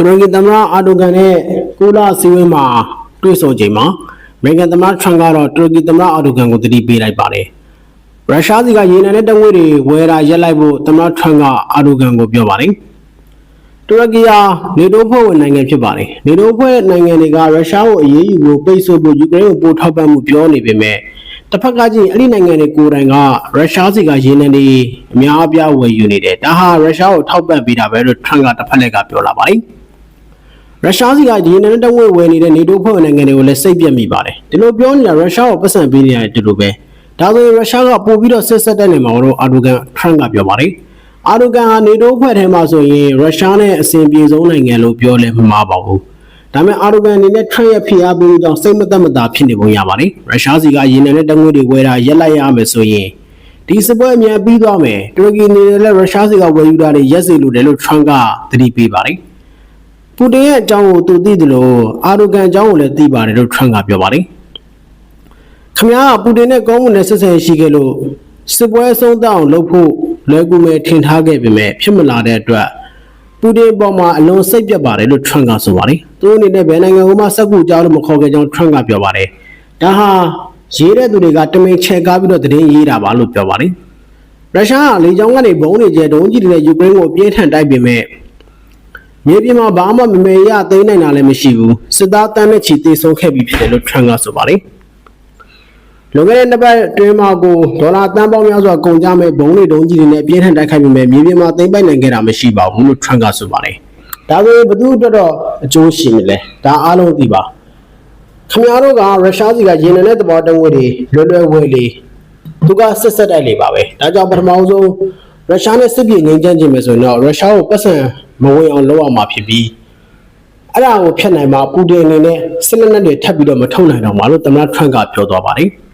တူရကီသမ္မတအာဒိုဂန်နဲ့ကိုလာစီဝင်းမှာတွေ့ဆုံချိန်မှာအမေရိကန်သမ္မတထရန့်ကတော့တူရကီသမ္မတအာဒိုဂန်ကိုတတိပေးလိုက်ပါတယ်ရုရှားစီကရေနံနဲ့တငွေတွေဝယ်တာရက်လိုက်ဖို့သမ္မတထရန့်ကအာဒိုဂန်ကိုပြောပါတယ်တူရကီဟာနေတိုးဖွဲ့ဝင်နိုင်ငံဖြစ်ပါတယ်နေတိုးဖွဲ့နိုင်ငံတွေကရုရှားကိုအရေးယူဖို့ပိတ်ဆို့ဖို့ယူကရိန်းကိုပို့ထောက်ပံ့မှုပြောနေပေမဲ့တစ်ဖက်ကကြည့်အဲ့ဒီနိုင်ငံတွေကိုယ်တိုင်ကရုရှားစီကရေနံတွေအများအပြားဝယ်ယူနေတယ်ဒါဟာရုရှားကိုထောက်ပံ့ပေးတာပဲလို့ထရန့်ကတစ်ဖက်လက်ကပြောလာပါတယ် ရုရှားစီကဒီနေ့တဝက်ဝယ်နေတဲ့နေတိုးဖွဲ့ဝင်နိုင်ငံတွေကိုလည်းစိတ်ပြတ်မိပါတယ်ဒီလိုပြောနေတာရုရှားကိုပတ်စံပေးနေရတယ်ဒီလိုပဲဒါဆိုရင်ရုရှားကပို့ပြီးတော့ဆက်ဆက်တဲ့နေမှာတော့အာဒိုဂန်ထရန့်ကပြောပါတယ်အာဒိုဂန်ဟာနေတိုးဖွဲ့ထဲမှာဆိုရင်ရုရှားနဲ့အစဉ်ပြေဆုံးနိုင်ငံလို့ပြောလဲမမှားပါဘူးဒါပေမဲ့အာဒိုဂန်အနေနဲ့ထရန့်ရဲ့ဖိအားပေးကြောင့်စိတ်မသက်မသာဖြစ်နေပုံရပါတယ်ရုရှားစီကရေနံနဲ့တငွေတွေဝယ်တာရက်လိုက်ရမယ်ဆိုရင်ဒီစပွဲအမြန်ပြီးသွားမယ်တူရကီအနေနဲ့လည်းရုရှားစီကဝယ်ယူတာတွေရက်စီလို့တယ်လို့ထရန့်ကသတိပေးပါတယ် ပူတင်ရဲ့အကြောင်းကိုသူသိတယ်လို့အာဒိုကန်အကြောင်းကိုလည်းသိပါတယ်လို့ထရန့်ကပြောပါတယ်။ခင်ဗျားကပူတင်နဲ့ကောင်းမွန်တဲ့ဆက်ဆံရေးရှိခဲ့လို့စစ်ပွဲအဆုံးသတ်အောင်လုပ်ဖို့လွယ်ကူမယ်ထင်ထားခဲ့ပေမဲ့ဖြစ်မလာတဲ့အတွက်ပူတင်ပေါ်မှာအလွန်စိတ်ပြတ်ပါတယ်လို့ထရန့်ကဆိုပါတယ်။သူအနေနဲ့ဘယ်နိုင်ငံကမှစက်ကူကြောင်းလို့မခေါ်ခဲ့ကြောင်းထရန့်ကပြောပါတယ်။ဒါဟာရေးတဲ့သူတွေကတမင်ချဲကားပြီးတော့သတင်းရေးတာပါလို့ပြောပါတယ်။ရုရှားကလေကြောင်းကနေဘုံတွေကျဲဒုံးကြီးတွေနဲ့ယူကရိန်းကိုအပြင်းထန်တိုက်ပေမဲ့ မြေပြင်မှာဘာမှမမေရသိမ်းနိုင်တာလည်းမရှိဘူးစစ်သားတန်းနဲ့ချီတေဆုံးခဲ့ပြီးဖြစ်တယ်လို့ထရန့်ကဆိုပါတယ်လွန်ခဲ့တဲ့နှစ်ပတ်အတွင်းမှာကိုဒေါ်လာတန်းပေါင်းများစွာကုန်ကြမဲ့ဘုံတွေတုံးကြီးတွေနဲ့အပြင်းထန်တိုက်ခိုက်ပြီးမဲ့မြေပြင်မှာသိမ်းပိုက်နိုင်ခဲ့တာမရှိပါဘူးလို့ထရန့်ကဆိုပါတယ်ဒါဆိုရင်ဘသူအတွက်တော့အကျိုးရှိမလဲဒါအားလုံးသိပါခင်ဗျားတို့ကရုရှားစီကရေနံနဲ့တဘောတုံးဝေတွေလွယ်လွယ်ဝယ်လေသူကဆက်ဆက်တိုက်လေပါပဲဒါကြောင့်ပထမဆုံးရုရှားနဲ့စစ်ပြေငြိမ်းချမ်းခြင်းပဲဆိုရင်တော့ရုရှားကိုပတ်စံ မဝင်အောင်လုပ်အောင်မှာဖြစ်ပြီးအဲ့ဒါကိုဖျက်နိုင်မှာပူတင်အနေနဲ့စစ်လက်နက်တွေထပ်ပြီးတော့မထုတ်နိုင်တော့မှာလို့သမ္မတထရန့်ကပြောသွားပါတယ်။